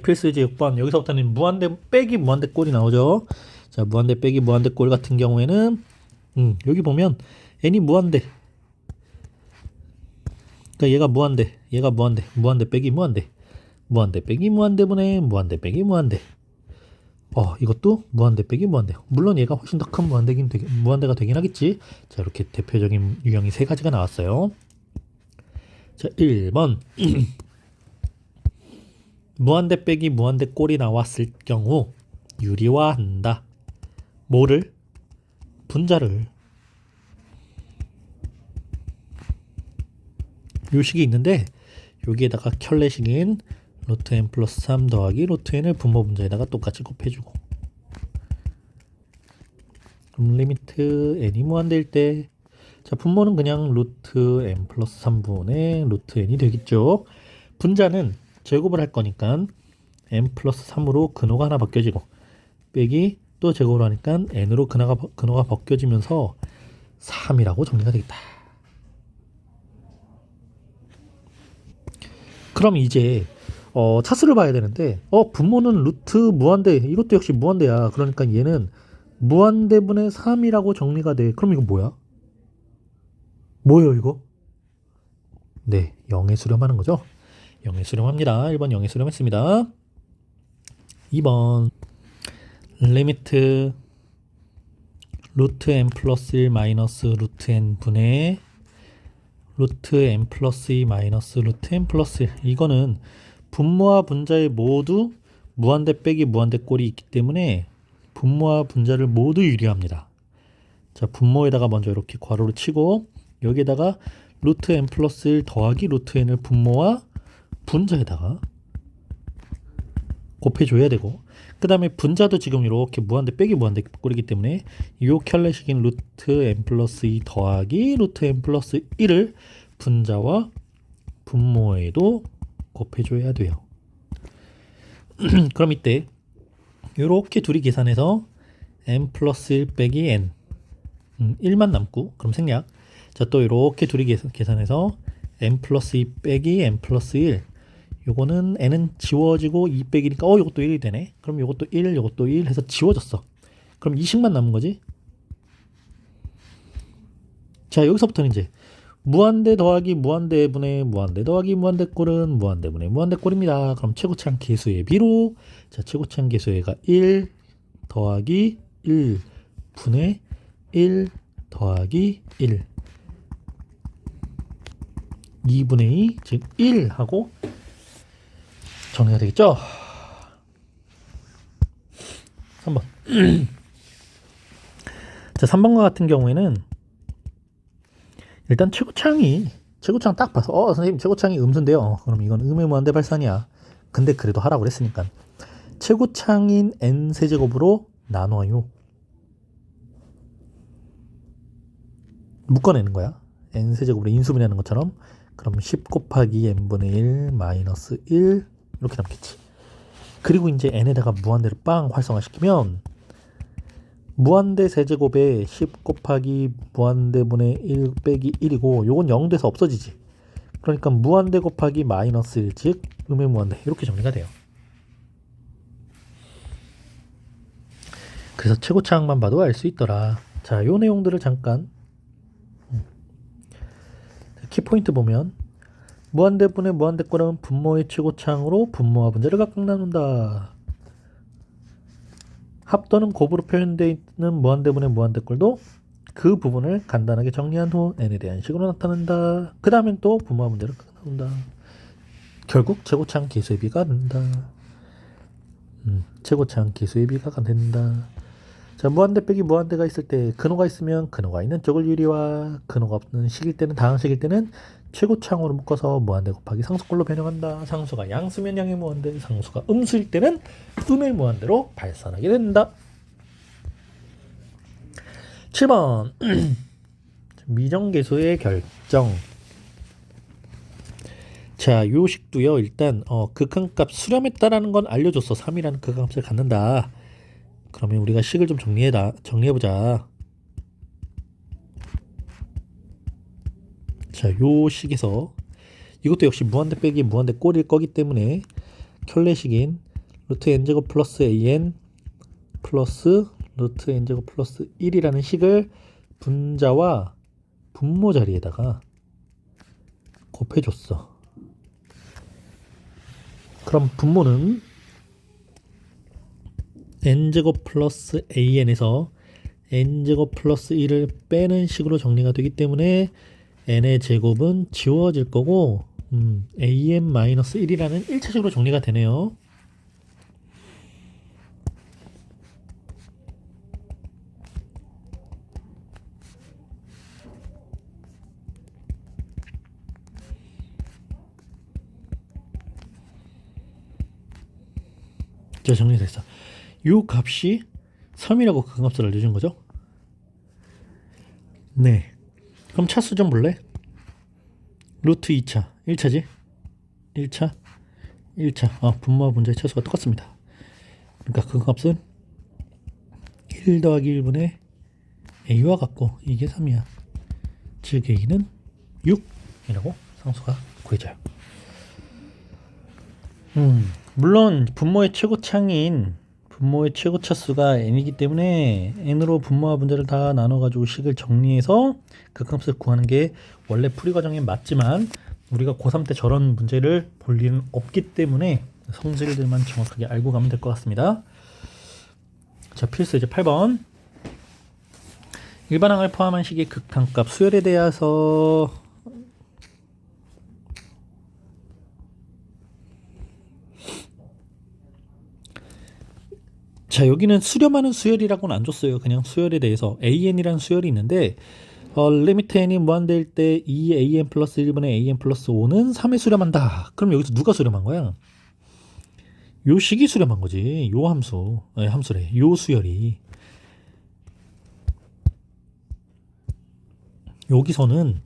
필수지 6번 여기서부터는 무한대 빼기 무한대 꼴이 나오죠. 자 무한대 빼기 무한대 꼴 같은 경우에는 음, 여기 보면 n이 무한대. 그러니까 얘가 무한대 얘가 무한대 무한대 빼기 무한대. 무한대 빼기 무한대분의 무한대 빼기 무한대. 어 이것도 무한대 빼기 무한대. 물론 얘가 훨씬 더 큰 무한대긴 되게, 무한대가 되긴 하겠지. 자 이렇게 대표적인 유형이 세 가지가 나왔어요. 자 1번 무한대 빼기 무한대 꼴이 나왔을 경우 유리화한다. 뭐를? 분자를. 요식이 있는데 여기에다가 켤레식인 로트 n 플러스 3 더하기 로트 n을 분모 분자에다가 똑같이 곱해주고 그럼 리미트 n이 무한대일 때 자, 분모는 그냥 루트 n 플러스 3분의 루트 n이 되겠죠. 분자는 제곱을 할 거니까 n 플러스 3으로 근호가 하나 바뀌어지고 빼기 또 제곱을 하니까 n으로 근호가, 근호가 바뀌어지면서 3이라고 정리가 되겠다. 그럼 이제 어, 차수를 봐야 되는데 어 분모는 루트 무한대 이것도 역시 무한대야. 그러니까 얘는 무한대분의 3이라고 정리가 돼. 그럼 이거 뭐야? 뭐예요 이거? 네, 0에 수렴하는 거죠. 0에 수렴합니다. 1번 0에 수렴했습니다. 2번 리미트 루트 n 플러스 1 마이너스 루트 n 분의 루트 n 플러스 2 마이너스 루트 n 플러스 1 이거는 분모와 분자에 모두 무한대 빼기 무한대 꼴이 있기 때문에 분모와 분자를 모두 유리합니다. 자 분모에다가 먼저 이렇게 괄호를 치고 여기에다가 루트 n 플러스 1 더하기 루트 n을 분모와 분자에다가 곱해줘야 되고 그 다음에 분자도 지금 이렇게 무한대 빼기 무한대 꼴이기 때문에 요 켤레식인 루트 n 플러스 2 더하기 루트 n 플러스 1을 분자와 분모에도 곱해줘야 돼요. 그럼 이때 이렇게 둘이 계산해서 n 플러스 1 빼기 n 음, 1만 남고 그럼 생략 자또 이렇게 둘이 계산, 계산해서 n 플러스 2 빼기 n 플러스 1 요거는 n은 지워지고 2 빼기니까 어 요것도 1이 되네. 그럼 요것도 1 요것도 1 해서 지워졌어. 그럼 20만 남은 거지? 자 여기서부터는 이제 무한대 더하기 무한대분의 무한대 더하기 무한대꼴은 무한대분의 무한대꼴입니다. 그럼 최고차항 계수의 비로 자 최고차항 계수의가 1 더하기 1 분의 1 더하기 1 2분의 2, 즉 1하고 정리가 되겠죠? 3번. 자, 3번과 같은 경우에는 일단 최고창이 최고창 딱 봐서 어 선생님 최고창이 음수인데요. 어, 그럼 이건 음의 무한대 발산이야. 근데 그래도 하라고 그랬으니까 최고창인 n 세제곱으로 나눠요. 묶어내는 거야. n 세제곱으로 인수분해하는 것처럼 그럼 10 곱하기 n분의 1 마이너스 1 이렇게 남겠지. 그리고 이제 n에다가 무한대를 빵 활성화시키면 무한대 세제곱에 10 곱하기 무한대분의 1 빼기 1이고 요건 0 돼서 없어지지. 그러니까 무한대 곱하기 마이너스 1, 즉 음의 무한대 이렇게 정리가 돼요. 그래서 최고차항만 봐도 알 수 있더라. 자, 요 내용들을 잠깐 키포인트 보면 무한대분의 무한대꼴은 분모의 최고차항으로 분모와 분자를 각각 나눈다. 합 또는 곱으로 표현되어 있는 무한대분의 무한대꼴도 그 부분을 간단하게 정리한 후 n에 대한 식으로 나타낸다. 그 다음엔 또 분모와 분자를 각각 나눈다. 결국 최고차항 계수의 비가 된다. 음, 최고차항 계수의 비가 된다. 자, 무한대 빼기 무한대가 있을 때 근호가 있으면 근호가 있는 쪽을 유리와 근호가 없는 식일 때는 다항식일 때는 최고차항으로 묶어서 무한대 곱하기 상수꼴로 변형한다. 상수가 양수면 양의 무한대, 상수가 음수일 때는 음의 무한대로 발산하게 된다. 7번 미정계수의 결정 자, 요 식도요. 일단 어, 극한값 수렴했다라는 건 알려줬어. 3이라는 극한값을 갖는다. 그러면 우리가 식을 좀 정리해다 정리해보자. 자, 요 식에서 이것도 역시 무한대 빼기 무한대 꼴일 거기 때문에 켤레식인 루트 n제곱 플러스 an 플러스 루트 n제곱 플러스 1이라는 식을 분자와 분모 자리에다가 곱해줬어. 그럼 분모는 n제곱 플러스 an에서 n제곱 플러스 1을 빼는 식으로 정리가 되기 때문에 n의 제곱은 지워질 거고 음, an 마이너스 1이라는 1차식으로 정리가 되네요. 자 정리됐어. 요 값이 3이라고 그 값을 알려준 거죠? 네. 그럼 차수 좀 볼래? 루트 2차, 1차지? 1차, 1차. 아, 분모와 분자의 차수가 똑같습니다. 그러니까 그 값은 1 더하기 1분의 a와 같고 이게 3이야. 즉 a는 6이라고 상수가 구해져요. 음, 물론 분모의 최고창인 분모의 최고 차수가 n이기 때문에 n으로 분모와 분자를 다 나눠가지고 식을 정리해서 그 값을 구하는 게 원래 풀이 과정에 맞지만 우리가 고3 때 저런 문제를 볼 일은 없기 때문에 성질들만 정확하게 알고 가면 될 것 같습니다. 자 필수 이제 8번 일반항을 포함한 식의 극한값 수열에 대해서 자 여기는 수렴하는 수열이라고는 안 줬어요. 그냥 수열에 대해서 an이라는 수열이 있는데 어, 리미트 n이 무한대일 때 2an 플러스 1분의 an 플러스 5는 3에 수렴한다. 그럼 여기서 누가 수렴한 거야? 요 식이 수렴한 거지. 요 함수, 아니, 함수래. 요 수열이. 여기서는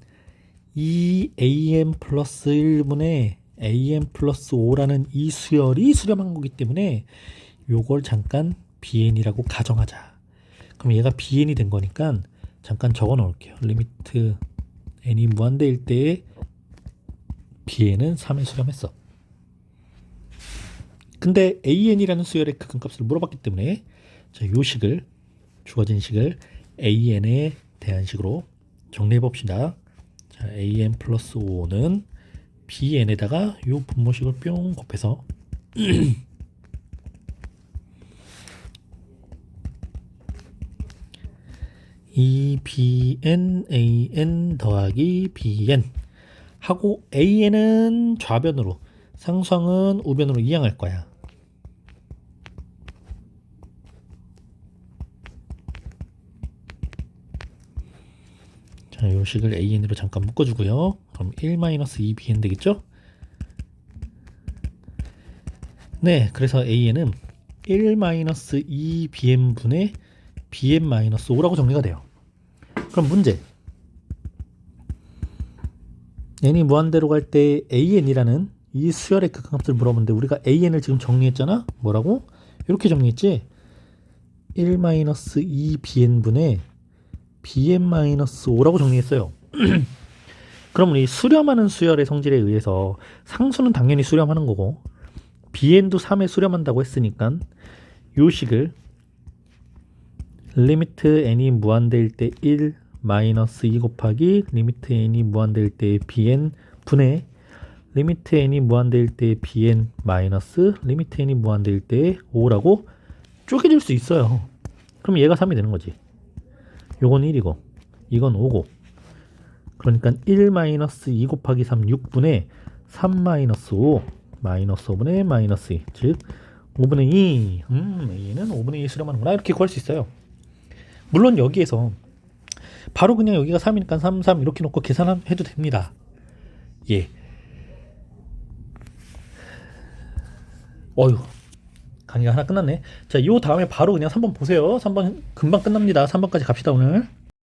2am 플러스 1분의 am 플러스 5라는 이 수열이 수렴한 거기 때문에 요걸 잠깐 bn이라고 가정하자. 그럼 얘가 bn이 된 거니까 잠깐 적어 놓을게요. 리미트 n이 무한대일 때에 bn은 3에 수렴했어. 근데 an이라는 수열의 극한값을 물어봤기 때문에 자, 요 식을 주어진 식을 an에 대한 식으로 정리해 봅시다. 자, an 플러스 5는 bn에다가 요 분모식을 뿅 곱해서 이 bn an 더하기 bn 하고 an은 좌변으로 상수항은 우변으로 이항할 거야. 자, 요 식을 an으로 잠깐 묶어주고요. 그럼 1-2bn 되겠죠? 네, 그래서 an은 1-2bn분의 bn-5라고 정리가 돼요. 그럼 문제. n이 무한대로 갈 때 an이라는 이 수열의 극한값을 물어보는데 우리가 an을 지금 정리했잖아? 뭐라고? 이렇게 정리했지? 1-2bn분의 bn-5라고 정리했어요. 그럼 이 수렴하는 수열의 성질에 의해서 상수는 당연히 수렴하는 거고 bn도 3에 수렴한다고 했으니까 요 식을 리미트 n이 무한대일 때 1 마이너스 2 곱하기 리미트 n이 무한대일 때 bn 분의 리미트 n이 무한대일 때 bn 마이너스 리미트 n이 무한대일 때 5라고 쪼개질 수 있어요. 그럼 얘가 3이 되는 거지. 요건 1이고 이건 5고 그러니까 1 마이너스 2 곱하기 3 6분의 3 마이너스 5 마이너스 5분의 마이너스 2 즉 5분의 2 음, 얘는 5분의 2 수렴하는구나 이렇게 구할 수 있어요. 물론 여기에서 바로 그냥 여기가 3이니까 3, 3 이렇게 놓고 계산해도 됩니다. 예. 어휴. 강의가 하나 끝났네. 자, 요 다음에 바로 그냥 3번 보세요. 3번 금방 끝납니다. 3번까지 갑시다, 오늘.